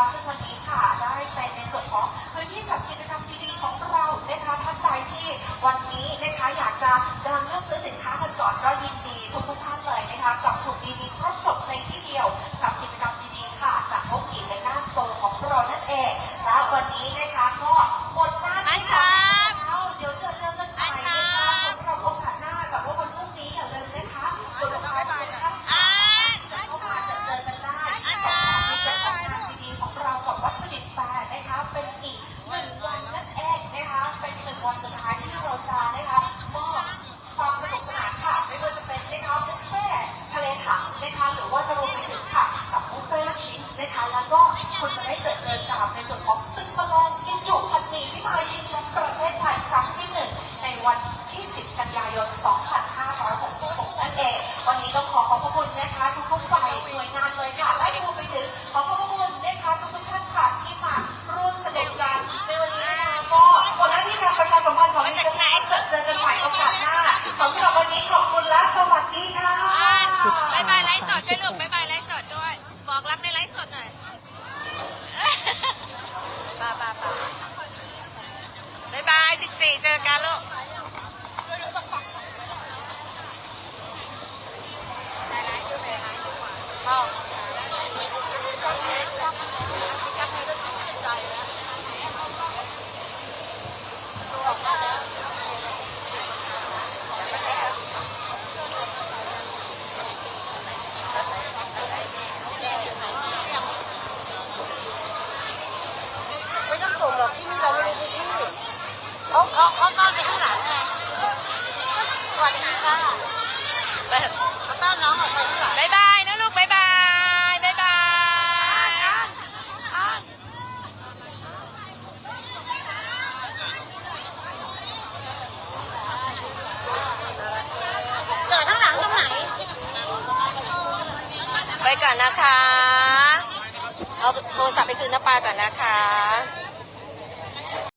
ะซึ่งวันนี้ค่ะได้เป็นในส่วนของพื้นที่จัดกิจกรรมดีๆของเรานะคะท่านใดที่วันนี้นะคะอยากจะเดินเลือกซื้อสินค้ากันก่อน คุณจะได้เจอเจอกับในส่วนของซึ่งมาลองกินจุพันนีพิมายชิงแชมป์ประเทศไทยครั้งที่หนึ่งในวันที่ 10 กันยายน 2566 นั่นเอง วันนี้ต้องขอขอบพระคุณนะคะทุกฝ่ายหน่วยงานเลยค่ะ และรวมไปถึงขอขอบพระคุณนะคะทุกท่านค่ะที่มาร่วมแสดงกันในวันนี้นะคะก็วันหน้าที่การประชาสัมพันธ์ของ บ๊ายบาย 14 เจอกันลูก เขาเขาเขาต้อนไปข้างหลังไงสวัสดีค่ะไปเถอะเขาต้อนน้องออกไปข้างหลังบายบายนะลูกบายบายบายบายเกิดข้างหลังตรงไหน ไปก่อนนะคะ เอาโทรศัพท์ไปคืนน้าปลาก่อนนะคะ